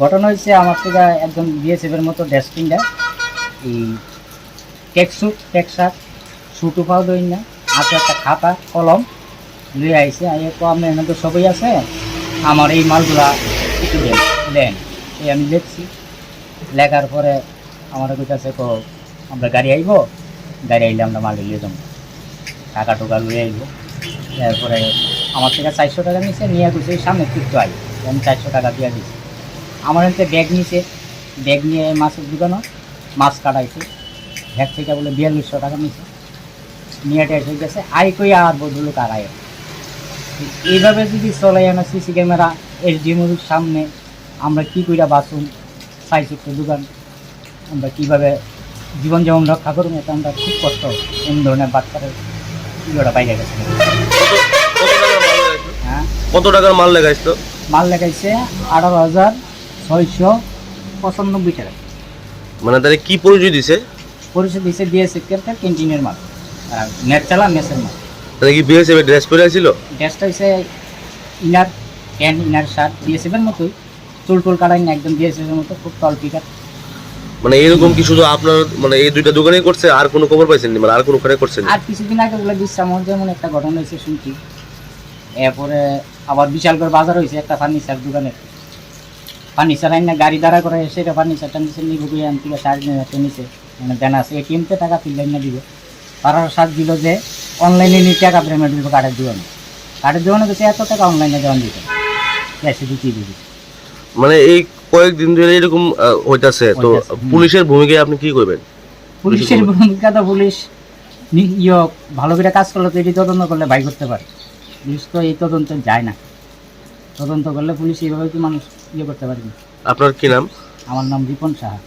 ঘটনা হয়েছে আমার থেকে একজন বিএসএফ এর মতো ডেস্টিংটা এই টেক স্যুট টেক শার্ট শুটু পাও দই না, আছে একটা খাতা, কলম লুয়ে আইসে আমি আপনার এখানে তো সবই আছে, আমার এই মালগুলা দেন। এই আমি লিখছি লেখার পরে আমার কাছে তো আমরা গাড়ি আইব, গাড়ি আইলে আমরা মাল লিয়ে যাব। টাকা টুকা লুয়ে আইব। তারপরে আমার থেকে চারশো টাকা নিছে, নিয়ে গেছে সামনে একটু আই। আমি চারশো টাকা দিয়ে দিচ্ছি আমার হাতে ব্যাগ নিছে, ব্যাগ নিয়ে মাছের দোকানও মাছ কাটাইছে। ব্যাগ থেকে বলে বিয়াল্লিশশো টাকা নিছে। নিয়ে এসে গেছে, আই কই আর বদলুক আর আয়। এইভাবে যদি চলে না সিসি ক্যামেরা এসডিএমের সামনে আমরা কি কইরা বাঁচুন সাই ছোট্ট দোকান আমরা কীভাবে জীবন যেমন রক্ষা করুন এটা আমরা খুব কষ্ট। এমন ধরনের বাচ্চারা ভিডিওটা বাইরে গেছে? কত টাকার মাল লাগাইছো? হ্যাঁ? কত টাকার মাল লাগাইছো? মাল লেগাইছে আঠারো হাজার ছয়শো পঁচানব্বই টাকা। মানে তাহলে কি পরিচয় দিছে? পরিষদ দিয়েছে বিএসএফ একটা ক্যান্টিনের মাল। আর নেট চালা মেসের মাল। তাহলে কি বিএসএফ ড্রেস পরে আছিল ড্রেসটা হচ্ছে inner pant inner shirt BSF এর মতোই। চুল টুল কাটাই না একদম বিএসএফ এর মতো খুব তল পিকার মানে এরকম কি শুধু আপনার মানে এই দুইটা দোকানেই করছে আর কোনো খবর পাইছেন নি? মানে আর কোনো করছেন? আর কিছুদিন আগে বলে আমার যেমন একটা ঘটনা হয়েছে শুনছি। এরপরে আবার বিশাল করে বাজার হয়েছে একটা ফার্নিচার দোকানের। ফার্নিচার আইন না গাড়ি দাঁড়া করে সেটা ফার্নিচারটা নিচে নিব গিয়ে আনতে সাড়ে নয় হাজার নিচে মানে দেনা আছে এটিএমতে টাকা ফিল্ডাই না দিব। তারা সাত দিল যে অনলাইনে নিয়ে টাকা পেমেন্ট দিব কার্ডের দোকানে। কার্ডের দোকানে গেছে এত টাকা অনলাইনে দেওয়ান দিতে ক্যাশে দিতে দিবি। মানে এই কয়েকদিন ধরে এরকম হইতাছে তো পুলিশের ভূমিকায় আপনি কি করবেন? পুলিশের ভূমিকা। তো পুলিশ ইয়ে ভালো করে কাজ করলে তো এটি তদন্ত করলে ভাই করতে পারে। পুলিশ তো এই তদন্ত যায় না। তদন্ত করলে পুলিশ এইভাবে কি মানুষ ইয়ে করতে পারে না। আপনার কি নাম? আমার নাম রিপন সাহা।